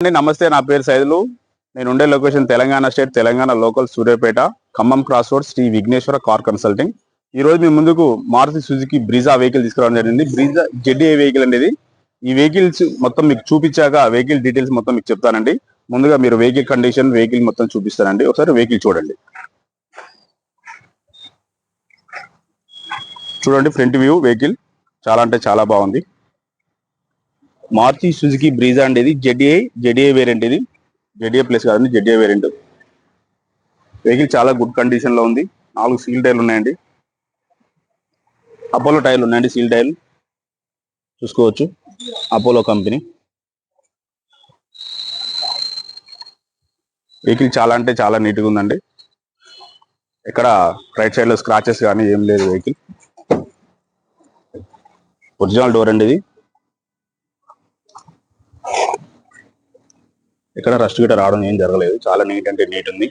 అండి నమస్తే నా పేరు సైదులు. నేను ఉండే location Telangana state Telangana local Suryapet Khammam cross road Shri Vighneshwara car consulting ఈ రోజు మీ ముందుకు మారుతి సుజుకి బ్రీజా వెహికల్ తీసుకురావడం జరిగింది. బ్రీజా జెడ్ఏ వెహికల్ అనేది ఈ వెహికల్స్ మొత్తం మీకు చూపించాక వెహికల్ డీటెయిల్స్ మొత్తం మీకు చెప్తానండి. ముందుగా మీరు వెహికల్ కండిషన్ వెహికల్ మొత్తం చూపిస్తానండి. ఒకసారి వెహికల్ చూడండి. చూడండి ఫ్రంట్ వ్యూ వెహికల్ చాలా అంటే చాలా బాగుంది. మారుతి సుజుకి బ్రీజా అండి ఇది జెడ్ఏ జెడ్ఏ వేరియంట్ ఇది. జెడ్ఏ ప్లస్ కాదండి జెడ్ఏ వేరియంట్. వెహికల్ చాలా గుడ్ కండిషన్లో ఉంది. నాలుగు సీల్ టైర్లు ఉన్నాయండి. అపోలో టైర్లు ఉన్నాయండి సీల్ టైర్లు చూసుకోవచ్చు. అపోలో కంపెనీ వెహికల్ చాలా అంటే చాలా నీట్గా ఉందండి. ఇక్కడ రైట్ సైడ్లో స్క్రాచెస్ కానీ ఏం లేదు వెహికల్ ఒరిజినల్ డోర్ అండి ఇది. ఇక్కడ రస్ట్ గిట్ట రావడం ఏం జరగలేదు. చాలా నీట్ అంటే నీట్ ఉంది.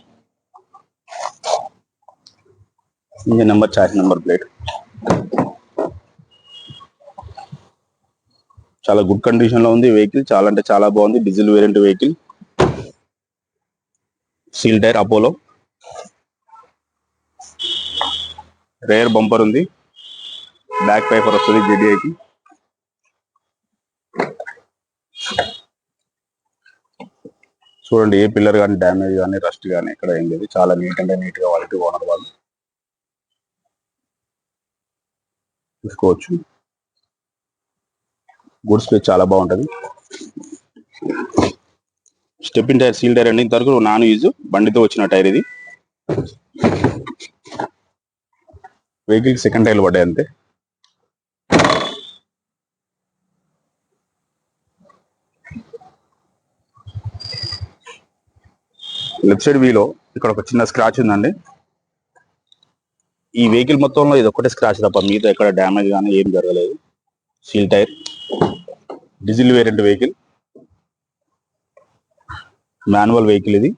Engine number charge number plate చాలా గుడ్ కండిషన్లో ఉంది వెహికల్ చాలా అంటే చాలా బాగుంది. Diesel variant vehicle seal tyre Apollo rear bumper ఉంది. బ్యాక్ పేపర్ వస్తుంది జిడిఐకి చూడండి ఏ పిల్లర్ కానీ డ్యామేజ్ కానీ రస్ట్ కానీ ఇక్కడ ఏం లేదు. చాలా నీట్ అంటే నీట్గా వాళ్ళకి ఓనర్ వాళ్ళు చూసుకోవచ్చు. గుడ్ స్పేస్ చాలా బాగుంటది. స్టెప్పిన్ టైర్ సీల్ టైర్ అండి ఇంతవరకు నాన్ యూజ్. బండితో వచ్చిన టైర్ ఇది. వెహికల్ సెకండ్ టైర్లు పడ్డాయి అంతే. లెఫ్ట్ సైడ్ వీలో ఇక్కడ ఒక చిన్న స్క్రాచ్ ఉందండి. ఈ వెహికల్ మొత్తంలో ఇది ఒకటే స్క్రాచ్ తప్ప మీతో ఎక్కడ డ్యామేజ్ కానీ ఏం జరగలేదు. Seal tyre diesel variant vehicle manual vehicle ఇది.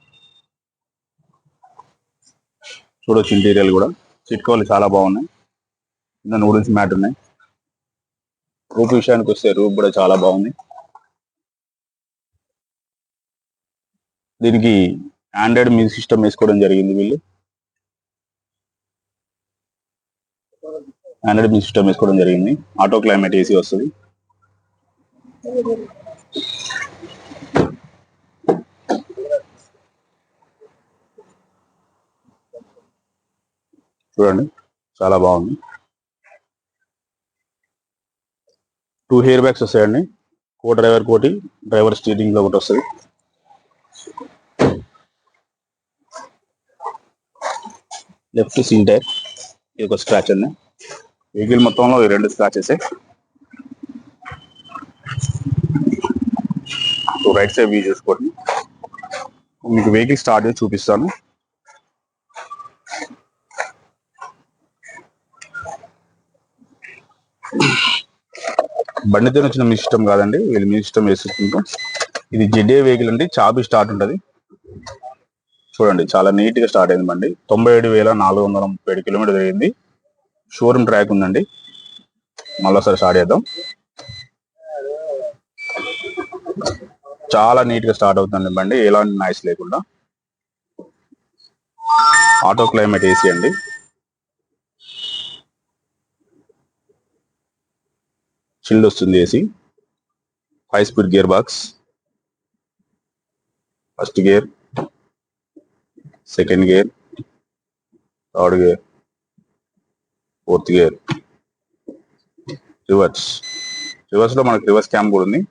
చూడొచ్చు ఇంటీరియల్ కూడా. సీట్ కవర్లు చాలా బాగున్నాయి. ఇంకా నూడిల్స్ మ్యాట్ ఉన్నాయి. రూఫ్ విషయానికి వస్తే రూఫ్ కూడా చాలా బాగుంది. దీనికి ఆండ్రాయిడ్ మ్యూజిక్ సిస్టమ్ వేసుకోవడం జరిగింది వీళ్ళు. ఆండ్రాయిడ్ మ్యూజిక్ సిస్టమ్ వేసుకోవడం జరిగింది. ఆటో క్లైమేట్ ఏసీ వస్తుంది. చూడండి చాలా బాగుంది. టూ హెయిర్ బ్యాగ్స్ వస్తాయండి. కో డ్రైవర్ కోటి డ్రైవర్ స్టీరింగ్లో ఒకటి వస్తుంది. లెఫ్ట్ సీల్ టైర్ ఇది ఒక స్క్రాచ్ ఉంది. వెహికల్ మొత్తంలో ఈ రెండు స్క్రాచెస్ రైట్ సైడ్ వ్యూ చూసుకోండి. మీకు వెహికల్ స్టార్ట్ చేసి చూపిస్తాను. బండితో వచ్చిన మీ కాదండి. వీళ్ళు మీ సిస్టమ్ వేసుకుంటాం. ఇది జెడ్ఏ వెహికల్ అండి. చాబీ స్టార్ట్ ఉంటుంది. చూడండి చాలా నీట్గా స్టార్ట్ అయింది బండి. తొంభై ఏడు వేల నాలుగు వందల ముప్పై ఏడు కిలోమీటర్ జరిగింది. షోరూమ్ ట్రాక్ ఉందండి. మళ్ళీసారి స్టార్ట్ చేద్దాం. చాలా నీట్గా స్టార్ట్ అవుతుంది బండి. ఎలాంటి నాయిస్ లేకుండా. ఆటో క్లైమేట్ ఏసీ అండి. చిల్డ్ వస్తుంది AC. Five speed gear box. First gear. Second gear third gear fourth gear. Reverse. రివర్స్లో మనకు రివర్స్ క్యామ్ కూడా ఉంది.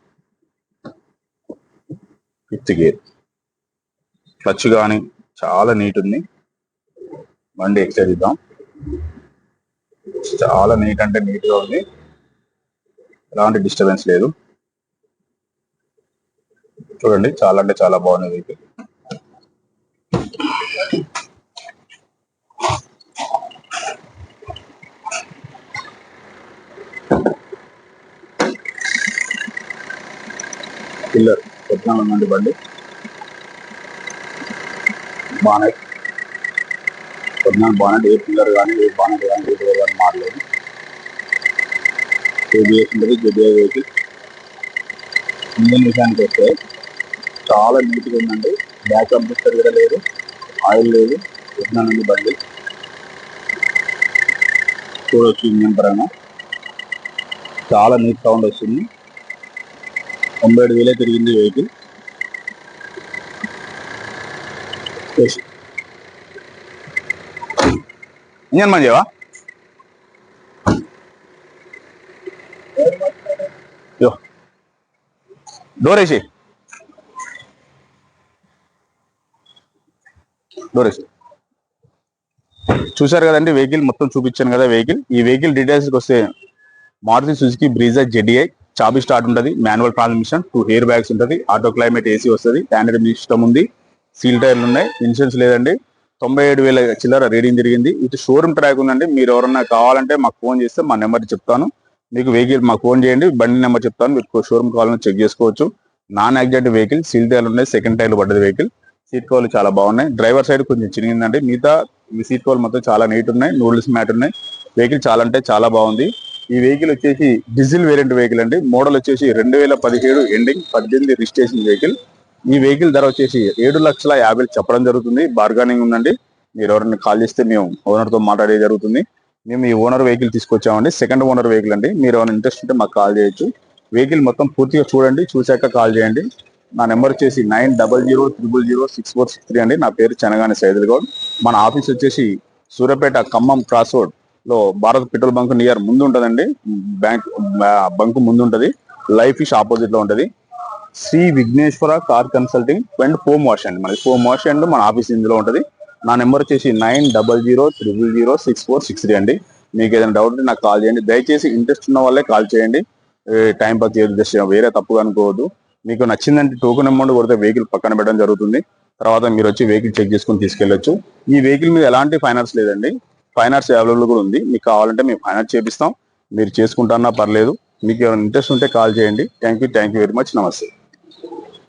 Fifth gear. క్లచ్ కానీ చాలా నీట్ ఉంది. బండి ఎక్సైజ్ ఇద్దాం. చాలా నీట్ అంటే నీట్గా ఉంది. ఎలాంటి డిస్టర్బెన్స్ లేదు. చూడండి చాలా అంటే చాలా బాగుంది. వెహికల్ పిల్లర్ కొత్తగా ఉందండి బండి. బానెట్ కొద్దిగా బానెట్ ఏ పిల్లర్ కానీ ఏ బానెట్ కానీ ఏ పిల్లర్ కానీ మారలేదు. ఏబిఎస్ ఉంటుంది జెడిఐ వెహికల్ ఇంజన్ విషయానికి వస్తే చాలా నీట్గా ఉందండి. బ్యాక్ కంప్యూటర్ కూడా లేదు. ఆయిల్ లేదు ఉంది బండి. చూడవచ్చు ఇంజన్ పరంగా చాలా నీట్ సౌండ్ వస్తుంది. తొంభై ఏడు వేలే తిరిగింది వెహికల్. ఇంజన్ మంచివా డోర్ వేసి. డోర్ చూసారు చూశారు కదండి వెహికల్ మొత్తం చూపించాను కదా వెహికల్. ఈ వెహికల్ డీటెయిల్స్కి వస్తే మారుతి సుజుకి బ్రీజా జెడిఐ చాబీ స్టార్ట్ ఉంటుంది manual transmission two air bags ఉంటుంది ఆటో క్లైమేట్ ఏసీ వస్తుంది స్టాండర్డ్ సిస్టమ్ ఉంది సీల్ టైర్లు ఉన్నాయి ఇన్సూరెన్స్ లేదండి. తొంభై ఏడు వేల చిల్లర రీడింగ్ జరిగింది ఇటు షోరూమ్ ట్రాక్ ఉందండి మీరు ఎవరన్నా కావాలంటే మాకు ఫోన్ చేస్తే మా నెంబర్ చెప్తాను. మీకు వెహికల్ మాకు ఫోన్ చేయండి బండి నెంబర్ చెప్తాను మీరు షోరూమ్ కావాలని చెక్ చేసుకోవచ్చు. నాన్ యాక్సిడెంట్ వెహికల్ సీల్ టైర్లు ఉన్నాయి సెకండ్ టైర్లు పడ్డది వెహికల్. సీట్ కవర్లు చాలా బాగున్నాయి. డ్రైవర్ సైడ్ కొంచెం చిరిగిందండి మిగతా ఈ సీట్ కవర్లు మొత్తం చాలా నీట్ ఉన్నాయి. నూడిల్స్ మ్యాట్ ఉన్నాయి. వెహికల్ చాలా అంటే చాలా బాగుంది. ఈ వెహికల్ వచ్చేసి డీజిల్ వేరియంట్ వెహికల్ అండి. మోడల్ వచ్చేసి రెండు వేల పదిహేడు ఎండింగ్ పద్దెనిమిది రిజిస్ట్రేషన్ వెహికల్. ఈ వెహికల్ ధర వచ్చేసి ఏడు లక్షల యాభై చెప్పడం జరుగుతుంది. బార్గానింగ్ ఉందండి. మీరు ఎవరైనా కాల్ చేస్తే మేము ఓనర్తో మాట్లాడే జరుగుతుంది. మేము ఈ ఓనర్ వెహికల్ తీసుకొచ్చామండి. సెకండ్ ఓనర్ వెహికల్ అండి. మీరు ఏమైనా ఇంట్రెస్ట్ ఉంటే మాకు కాల్ చేయొచ్చు. వెహికల్ మొత్తం పూర్తిగా చూడండి. చూశాక కాల్ చేయండి. నా నెంబర్ వచ్చేసి nine double zero triple zero six four six three అండి. నా పేరు చెనగాని సైదుల్ గౌడ్. మన ఆఫీస్ వచ్చేసి సూర్యాపేట ఖమ్మం క్రాస్ రోడ్లో భారత్ పెట్రోల్ బంక్ నియర్ ముందు ఉంటుందండి. బ్యాంక్ బంక్ ముందు ఉంటుంది. లైఫ్ ఇష్ ఆపోజిట్లో ఉంటుంది. Shri Vighneshwara car consulting and foam wash అండి. మనకి ఫోమ్ వాష్ అండ్ మన ఆఫీస్ ఇందులో ఉంటుంది. నా నెంబర్ వచ్చేసి nine double zero triple zero six four six three అండి. మీకు ఏదైనా డౌట్ ఉంటే నాకు కాల్ చేయండి. దయచేసి ఇంట్రెస్ట్ ఉన్న వాళ్ళే కాల్ చేయండి. టైం పాస్ చేయదు వేరే తప్పుగా అనుకోవద్దు. మీకు నచ్చిందంటే టోకెన్ అమౌంట్ కొడితే వెహికల్ పక్కన పెట్టడం జరుగుతుంది. తర్వాత మీరు వచ్చి వెహికల్ చెక్ చేసుకుని తీసుకెళ్ళొచ్చు ఈ వెహికల్ మీద ఎలాంటి ఫైనాన్స్ లేదండి. ఫైనాన్స్ అవైలబుల్ కూడా ఉంది. మీకు కావాలంటే మేము ఫైనాన్స్ చేపిస్తాం. మీరు చేసుకుంటారన్నా పర్లేదు. మీకు ఏమైనా ఇంట్రెస్ట్ ఉంటే కాల్ చేయండి. Thank you thank you very much నమస్తే